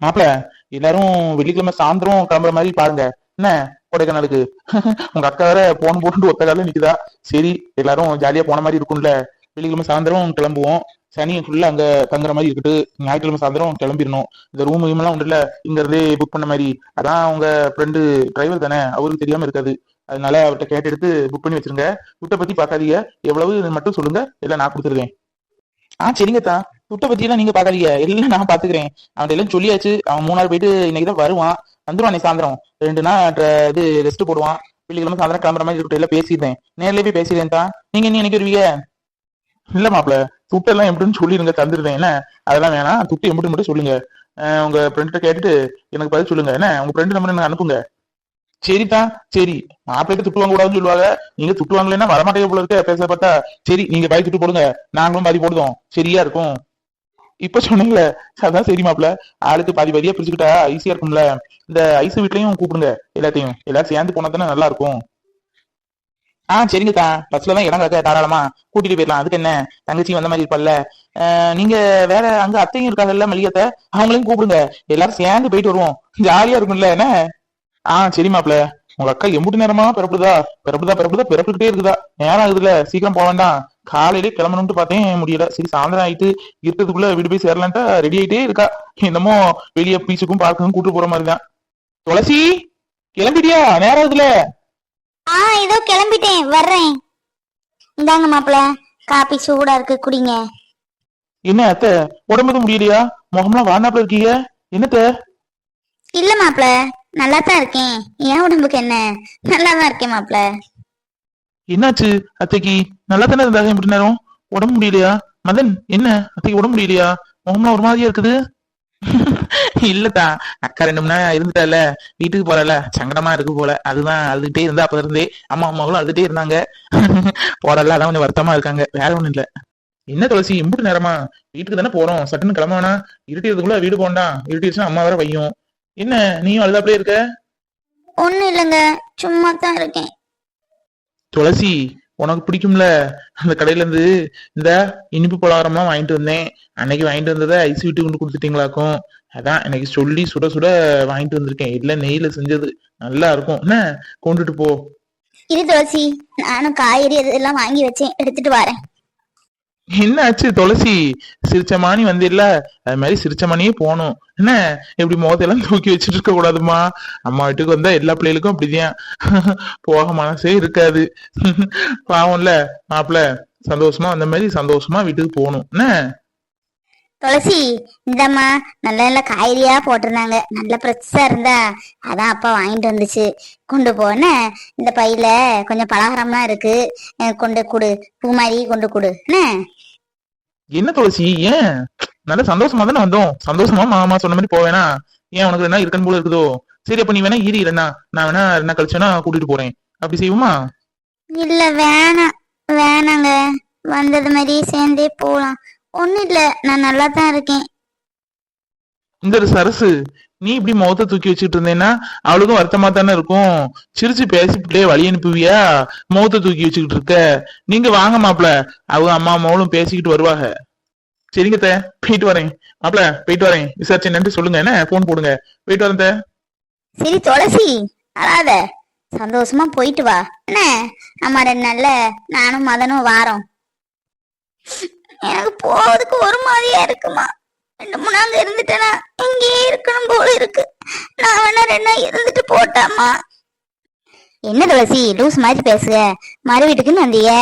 மாப்பிள எல்லாரும் வெள்ளிக்கிழமை சாயந்தரம் கிளம்புற மாதிரி பாருங்க. என்ன? கொடைக்கானலுக்கு. உங்க அக்கா வேற போன் போட்டு ஒத்த கால நிக்குதா? சரி எல்லாரும் ஜாலியா போன மாதிரி இருக்கும்ல. வெள்ளிக்கிழமை சாயந்தரம் கிளம்புவோம். சனி ஃபுல்லா அங்க தங்குற மாதிரி இருக்கட்டு ஞாயிற்றுக்கிழமை சாயந்தரம் கிளம்பிடணும். இந்த ரூம் எல்லாம் உண்டுல இங்க இருந்தே புக் பண்ண மாதிரி. அதான் உங்க ஃப்ரெண்டு டிரைவர் தானே? அவருக்கு தெரியாம இருக்காது. அதனால அவர்கிட்ட கேட்டு எடுத்து புக் பண்ணி வச்சிருங்க. வீட்டை பத்தி பார்க்காதீங்க. எவ்வளவு மட்டும் சொல்லுங்க. எல்லாம் நான் கொடுத்துருவேன். ஆ சரிங்க தான் துட்டை பத்தி எல்லாம் நீங்க பாக்காதீங்க எல்லாம் நான் பாத்துக்கிறேன் அவன் எல்லாம் சொல்லியாச்சு. அவன் மூணு நாள் போயிட்டு இன்னைக்கு தான் வருவான். வந்துருவான் நீ சாயந்தரம். ரெண்டு நாள் இது ரெஸ்ட் போடுவான். வெள்ளிக்கிழமை சாயந்தரம் கிளம்புற மாதிரி இருக்கட்டும் எல்லாம் பேசிடுறேன். நேர்லயே போய் பேசிடுறேன் தான். நீங்க என்ன நினைக்க வருவீங்க? இல்ல மாப்பிள துட்டெல்லாம் எப்படின்னு சொல்லிருங்க தந்துடுறேன். என்ன? அதெல்லாம் வேணாம். துட்டு எப்படி மட்டும் சொல்லுங்க. உங்க ஃப்ரெண்ட்ட கேட்டுட்டு எனக்கு பதில் சொல்லுங்க. என்ன? உங்க ஃப்ரெண்ட் நம்பர் எனக்கு அனுப்புங்க. சரிதான் சரி. மாப்பிள்ளைக்கு துட்டு வாங்க கூடாதுன்னு சொல்லுவாங்க. நீங்க துட்டு வாங்கலைன்னா வரமாட்டேங்க போல இருக்க. பேச பார்த்தா சரி நீங்க பாய் துட்டு போடுங்க. நாங்களும் பாதி போடுதோம். சரியா இருக்கும். இப்ப சொன்னீங்களே அதான் சரி மாப்பிள ஆளுக்கு பாதி பாதியா பிரிச்சுக்கிட்டா ஈஸியா இருக்கும்ல. இந்த ஐஸ் வீட்லயும் கூப்பிடுங்க எல்லாத்தையும். எல்லாரும் சேர்ந்து போனா தானே நல்லா இருக்கும். ஆ சரிங்க தா பஸ்ல தான் இடம் கிடக்க தாராளமா. கூட்டிட்டு போயிடலாம். அதுக்கு என்ன? தங்கச்சி வந்த மாதிரி இருப்பல்ல நீங்க வேற அங்க அத்தையும் இருக்காங்கல்ல மல்லிகத்தை? அவங்களையும் கூப்பிடுங்க. எல்லாரும் சேர்ந்து போயிட்டு வருவோம். ஜாலியா இருக்கும்ல என்ன? ஆ சரி மாப்பிள்ள உங்க அக்கா எம்புட்டு நேரமா பிறப்புதா பிறப்புதா பிறப்புதா பிறப்புக்கிட்டே இருக்குதா? நேரம் ஆகுதுல சீக்கிரம் போக வேண்டாம். காலையிலே கிளம்பணும்னு பார்த்தேன் முடியல. சரி சாயந்தரம் ஆயிட்டு இருக்கிறதுக்குள்ள வீடு போய் சேரலான்ட்டா ரெடி ஆயிட்டே இருக்கா. என்னமோ வெளியே பீச்சுக்கும் பார்க்குக்கும் கூட்டு போற மாதிரி தான் துளசி கிளம்பிட்டியா? நேரம் ஆகுதுல ஆ இதோ கிளம்பிட்டேன். வர்றேன். இந்தாங்க மாப்பிள காப்பி சூடா இருக்கு குடிங்க. என்ன அத்தை? உடம்புக்கு முடியலையா? முகம்லாம் வானாப்புல இருக்கீங்க? என்னத்த? இல்ல மாப்பிள. நல்லா தான் இருக்கேன். என் உடம்புக்கு என்ன? நல்லா தான் இருக்கேன் மாப்பிள என்னாச்சு அத்தைக்கு? நல்லா தானே இருந்தாங்க இப்படி நேரம்? உடம்பு முடியலையா? மதன் என்ன? அத்தைக்கு உடம்பு முடியலையா? முகம்லாம் ஒரு மாதிரியா இருக்குது. இல்லத்தா அக்கா ரெண்டு மணி நேரம் இருந்துட்டால. வீட்டுக்கு போறல சங்கடமா இருக்கு போல. அதுதான் அழுதுகிட்டே இருந்தா அப்ப இருந்தே அம்மா அம்மாவும் அழுதுகிட்டே இருந்தாங்க. போறல அதான் கொஞ்சம் வருத்தமா இருக்காங்க. வேற ஒண்ணும் இல்ல. என்ன துளசி இம்புட்டு நேரமா? வீட்டுக்கு தானே போறோம். சட்டுன்னு கிளம்பானா இருட்டியதுக்குள்ள வீடு போண்டா இருட்டிடுச்சுன்னா அம்மா வேற வையும். என்ன நீயும் அழுதாப்புலயே இருக்க? ஒண்ணும் இல்லைங்க சும்மா தான் இருக்கேன். துளசி உனக்கு பிடிக்கும்ல? அந்த கடையில இருந்து இந்த இனிப்பு பலகாரம்லாம் வாங்கிட்டு வந்தேன். அன்னைக்கு வாங்கிட்டு வந்ததை ஐஸ் வீட்டு கொண்டு கொடுத்துட்டீங்களாக்கும். அதான் எனக்கு சொல்லி சுட சுட வாங்கிட்டு வந்திருக்கேன். இல்ல நெய்ல செஞ்சது நல்லா இருக்கும். என்ன கொண்டுட்டு போ. இரு துளசி நானும் காய்கறி இதெல்லாம் வாங்கி வச்சேன். எடுத்துட்டு வரேன். என்ன ஆச்சு துளசி? சிரிச்ச மாணி இல்ல அது மாதிரி சிரிச்சமானியே போகணும் என்ன? இப்படி முகத்தையெல்லாம் தூக்கி வச்சுட்டு இருக்க கூடாதுமா? அம்மா வீட்டுக்கு வந்தா எல்லா பிள்ளைகளுக்கும் அப்படிதான் போக மனசே இருக்காது. பாவம்ல மாப்பிள்ள சந்தோஷமா அந்த மாதிரி சந்தோஷமா வீட்டுக்கு போகணும். என்ன? துளசி இந்தம்மா. நல்ல நல்ல காய்கறியா போட்டிருந்தாங்க. நல்ல ஃப்ரெஷ்ஷா இருந்தா அதான் அப்பா வாங்கிட்டு வந்துச்சு. கொண்டு போன இந்த பையில கொஞ்சம் பலகாரம்லாம் இருக்கு. கொண்டு கொடு. பூ மாதிரி கொண்டு கொடு. என்ன? என்ன துளசி? ஏன்? நல்ல சந்தோஷமா தானே வந்தோம். சந்தோஷமா மாமா சொன்ன மாதிரி போவேனா? ஏன் உனக்கு என்ன இருக்கன் போல இருக்குதோ? சரி அப்ப நீ வேணா ஈரி இல்லைன்னா. நான் வேணா என்ன கழிச்சோன்னா கூட்டிட்டு போறேன். அப்படி செய்வோமா? இல்ல வேணாம். வேணாங்க. வந்தது மாதிரியே சேர்ந்தே போலாம். ஒண்ணும் இல்ல நான் நல்லா தான் இருக்கேன். இந்த ஒரு சரசு நீ இப்படி முகத்தை தூக்கி வச்சுட்டு இருந்தேன்னா அவளுக்கும் வருத்தமா தானே இருக்கும். சிரிச்சு பேசிக்கிட்டே வழி அனுப்புவியா? முகத்தை தூக்கி வச்சுக்கிட்டு இருக்க. நீங்க வாங்க மாப்ள அவங்க அம்மா அம்மாவும் பேசிக்கிட்டு வருவாங்க. சரிங்க தே. போயிட்டு வரேன். மாப்ள போயிட்டு வரேன். விசாரிச்சு என்னன்னு சொல்லுங்க. என்ன? போன் போடுங்க. போயிட்டு வரேன் தே. சரி துளசி அழாத சந்தோஷமா போயிட்டு வா. என்ன? நம்ம ரெண்டு நாள்ல நானும் மதனும் வாரோம். எனக்கு போவதுக்கு ஒரு மாதிரியா இருக்குமா? ரெண்டு மூணு நாங்க இருந்துட்டேனா இங்கேயே இருக்கணும் போல இருக்கு. நான் வேணா ரெண்டு நாள் இருந்துட்டு போட்டாமா என்ன துளசி லூஸ் மாதிரி பேசுக மறு வீட்டுக்குன்னு வந்தீங்க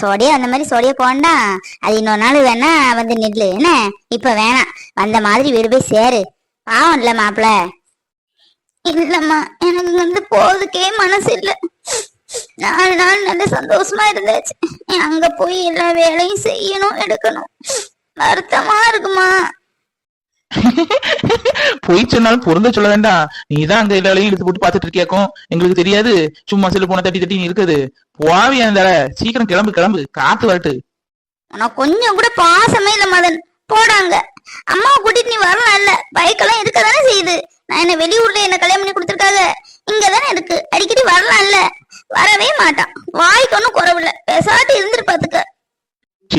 சோடியா அந்த மாதிரி சோடியா போண்டா அது இன்னொரு நாள் வேணா வந்து நில்லு. என்ன? இப்ப வேணாம். வந்த மாதிரி வீடு போய் சேரு. பாவம் இல்ல மாப்பிள்ள இல்லம்மா எனக்கு வந்து போறதுக்கே மனசு இல்லை. நாலு நாள் நல்ல சந்தோஷமா இருந்தாச்சு. அங்க போய் எல்லா வேலையும் செய்யணும் எடுக்கணும். வருத்தமா இருக்குமா? பொய் சொன்னாலும் பொருந்த சொல்ல வேண்டாம். நீதான் அங்க எல்லா எடுத்து போட்டு பாத்துட்டு இருக்கியாக்கும் எங்களுக்கு தெரியாது. சும்மா செல்லு போன தட்டி தட்டி நீ இருக்குது. போவியா இந்த சீக்கிரம் கிளம்பு கிளம்பு. காத்து வரட்டு. உனக்கு கொஞ்சம் கூட பாசமே இல்ல மதன். போடாங்க. அம்மாவை கூட்டிட்டு நீ வரலாம் இல்ல பைக் எல்லாம் இருக்க தானே செய்யுது. நான் என்ன வெளியூர்ல என்ன கல்யாணம் பண்ணி கொடுத்துருக்காங்க இங்க தானே இருக்கு அடிக்கடி வரலாம் இல்ல வரவே மாட்டான் வாய்க்கு ஒன்றும்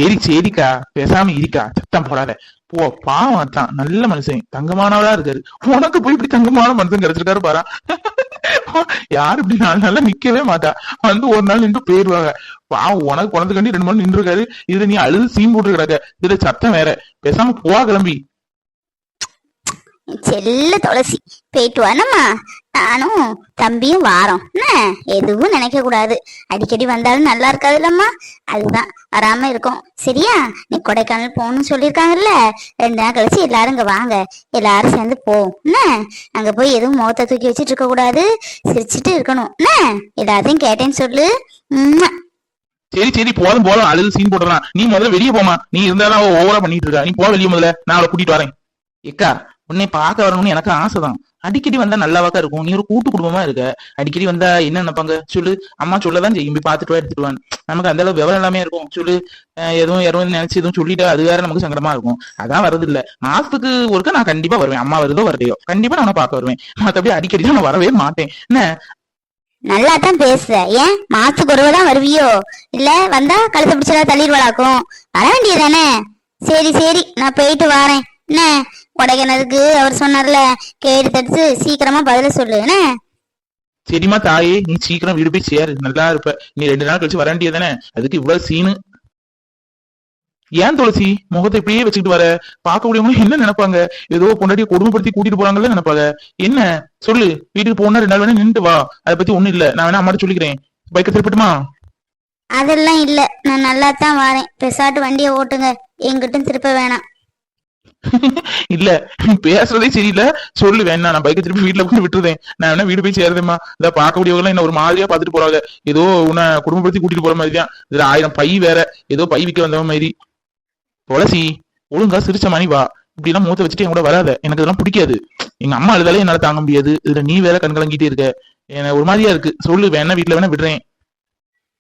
எரிச்சு எரிக்கா சரி சரிக்கா பேசாம இருக்கா? சத்தம் போடாத. போ பாவம் தான் நல்ல மனுஷன். தங்கமானவரா இருக்காரு. உனக்கு போய் இப்படி தங்கமான மனுஷன் கிடைச்சிருக்காரு பாரா. யாரு இப்படி நாலு நாள்ல நிக்கவே மாட்டா. வந்து ஒரு நாள் நின்று போயிருவாங்க. பாவம் உனக்கு குழந்தை கண்டி ரெண்டு மணி நின்று இருக்காரு இதுல நீ அழுது சீன் போட்டு கிடக்க இதுல சத்தம் வேற. பேசாம போவா கிளம்பி. செல்ல துளசி. போயிட்டு வானம்மா நானும் தம்பியும் வாரோம். என்ன? எதுவும் நினைக்க கூடாது. அடிக்கடி வந்தாலும் நல்லா இருக்காதுல்லம்மா. அதுதான் வராம இருக்கும். சரியா? நீ கொடைக்கானல் போகணும்னு சொல்லியிருக்காங்கல்ல? ரெண்டு நாள் கழிச்சு எல்லாரும் இங்க வாங்க. எல்லாரும் சேர்ந்து போவோம் என்ன? அங்க போய் எதுவும் முகத்தை தூக்கி வச்சிட்டு இருக்க கூடாது. சிரிச்சிட்டு இருக்கணும். என்ன? எல்லாத்தையும் கேட்டேன்னு சொல்லு. சரி சரி போதும் போதும். அழுது சீன் போட்டுறான் நீ முதல்ல வெளியே போமா நீ இருந்தாலும் ஓவரா பண்ணிட்டு இருக்கா. நீ போ வெளியே முதல்ல. நான் அவளை கூட்டிட்டு வரேன். ஏக்கா உன்னை பார்க்க வரணும்னு எனக்கு ஆசைதான். அடிக்கடி வந்தா நல்லாவாக்கா இருக்கும். நீ ஒரு கூட்டு குடும்பமா இருக்க. அடிக்கடி வந்தா என்ன நினைப்பாங்க? சொல்லு. அம்மா சொல்லதான் செய்யும். போய் பாத்துட்டு வா எடுத்துட்டு நமக்கு அந்த அளவு விவரம் எல்லாமே இருக்கும். சொல்லு. எதுவும் எதுவும் நினைச்சு எதுவும் சொல்லிட்டு அது வேற நமக்கு சங்கடமா இருக்கும். அதான் வரது இல்ல மாசத்துக்கு ஒருக்க நான் கண்டிப்பா வருவேன். அம்மா வருதோ வரலையோ. கண்டிப்பா நான் பார்க்க வருவேன். மத்தபடி அடிக்கடி நான் வரவே மாட்டேன். என்ன? நல்லா தான் பேசுற. ஏன்? மாசத்துக்கு ஒருவா தான் வருவியோ? இல்ல வந்தா கழுத்தை பிடிச்சதா தள்ளிடுவாளாக்கும்? வர வேண்டியதானே சரி சரி. நான் போயிட்டு வரேன். என்ன? கொடைக்கானலுக்கு அவர் சொன்னார்ல கேட்டு தடுத்து சீக்கிரமா பதில சொல்லு என்ன? சரிம்மா தாயே நீ சீக்கிரம் வீடு போய் சேரு நல்லா இருப்ப. நீ ரெண்டு நாள் கழிச்சு வர வேண்டியதானே அதுக்கு இவ்வளவு சீனு ஏன் துளசி? முகத்தை இப்படியே வச்சுக்கிட்டு வர. பார்க்கக்கூடியவங்க என்ன நினைப்பாங்க? ஏதோ பொண்டாட்டியை கொடுமைப்படுத்தி கூட்டிட்டு போறாங்கல்ல நினைப்பாங்க. என்ன? சொல்லு. வீட்டுக்கு போனா ரெண்டு நாள் வேணா நின்னுட்டு வா. அதை பத்தி ஒண்ணும் இல்ல. நான் வேணா அம்மாட்ட சொல்லிக்கிறேன். பைக்கை திருப்பட்டுமா அதெல்லாம் இல்ல. நான் நல்லா தான் வரேன். பெசாட்டு வண்டியை ஓட்டுங்க. எங்கிட்டும் திருப்ப வேணாம். இல்ல பேசுறதே சரியில்லை. சொல்லு வேணா நான் பைக்கை திருப்பி வீட்டுல போய் விட்டுருதேன் நான் வேணா வீடு போய் சேருதேம்மா. இதை பார்க்கக்கூடியவங்க என்ன ஒரு மாதிரியா பாத்துட்டு போறாங்க. ஏதோ உன்னை குடும்பப்படுத்தி கூட்டிட்டு போற மாதிரி தான் இதுல ஆயிரம் பை வேற. ஏதோ பை விக்க வந்த மாதிரி. துளசி ஒழுங்கா சிரிச்ச மணி வா. இப்படி எல்லாம் மூத்த வச்சுட்டு என் கூட வராத. எனக்கு இதெல்லாம் பிடிக்காது. எங்க அம்மா அழுதாலே என்னால தாங்க முடியாது. இதுல நீ வேற கண் கலங்கிட்டே இருக்க. எனக்கு ஒரு மாதிரியா இருக்கு. சொல்லு வேணா வீட்டுல வேணா விடுறேன்.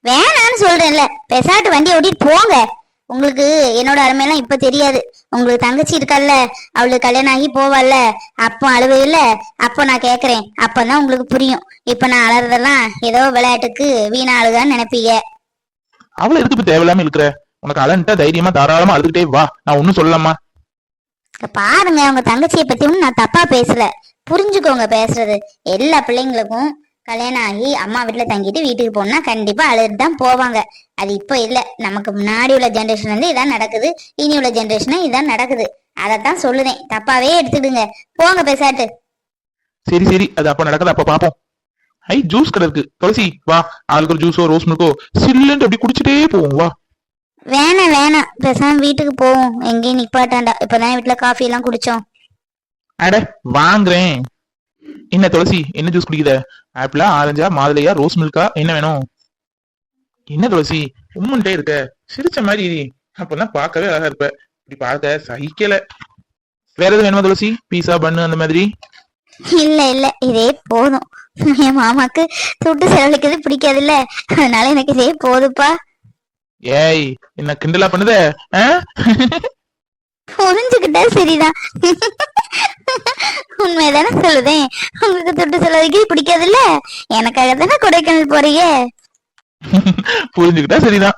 வேணான்னு சொல்றேன்ல. பெசாட்டு வண்டி ஓட்டிட்டு போங்க. உங்களுக்கு என்னோட அருமையெல்லாம் இப்ப தெரியாது. உங்களுக்கு தங்கச்சி இருக்கல்ல அவளுக்கு கல்யாணம் ஆகி போவாள்ல அப்போ அழுவே இல்ல அப்போ நான் கேக்குறேன். அப்பதான் உங்களுக்கு புரியும். இப்ப நான் அலறதெல்லாம் ஏதோ விளையாட்டுக்கு வீணா அழுகான்னு நினைப்பீங்க. அவளை எதுக்கு இப்ப தேவையில்லாம இருக்கிற உனக்கு அலன்ட்டா தைரியமா தாராளமா அழுதுகிட்டே வா. நான் ஒண்ணும் சொல்லலாமா பாருங்க உங்க தங்கச்சியை பத்தி ஒண்ணும் நான் தப்பா பேசல. புரிஞ்சுக்கோங்க பேசுறது. எல்லா பிள்ளைங்களுக்கும் கல்யாணம் ஆகி அம்மா வீட்டுல தங்கிட்டு வீட்டுக்கு போனா கண்டிப்பா அழுது தான் போவாங்க. அது இப்போ இல்ல. நமக்கு முன்னாடி உள்ள ஜென்ரேஷன் வந்து இதான் நடக்குது. இனி உள்ள ஜென்ரேஷன் இதான் நடக்குது. அதைத்தான் சொல்லுதேன். தப்பாவே எடுத்துடுங்க. போங்க பேசாட்டு. சரி சரி. அது அப்ப நடக்குது? அப்ப பாப்போம். ஐ ஜூஸ் கடை இருக்கு. துளசி வா. ஆளுக்கு ஒரு ஜூஸோ ரோஸ் மில்கோ சில்லுன்ட்டு அப்படி குடிச்சிட்டே போவோம். வா. வேணாம் வேணாம். பேசாம வீட்டுக்கு போவோம். எங்கேயும் நிப்பாட்டாண்டா. இப்பதானே வீட்டுல காஃபி எல்லாம் குடிச்சோம். அட வாங்குறேன். என்ன துளசி? என்ன ஜூஸ் குடிக்குத ஆப்பிளா ஆரஞ்சா மாதுளையா ரோஸ் மில்கா என்ன வேணும்? என்ன துளசி? உம்முன்ட்டே இருக்க. சிரிச்ச மாதிரி. அப்பதான் பார்க்கவே அழகா இருப்ப. இப்படி பார்க்க சகிக்கல. வேற எதுவும் வேணுமா துளசி? பீஸா பண்ணு அந்த மாதிரி? இல்ல இல்ல. இதே போதும். என் மாமாக்கு துட்டு செலவழிக்கிறது பிடிக்காதுல்ல. அதனால எனக்கு இதே போதுப்பா. ஏய் என்ன கிண்டலா பண்ணுத? புரிஞ்சுக்கிட்டா சரிதான். உண்மைதானே சொல்லுதேன் உங்களுக்கு தொட்டு செலவுக்கு பிடிக்காதுல்ல? எனக்காக தானே கொடைக்கானல் போறீங்க? புரிஞ்சுக்கிட்டா சரிதான்.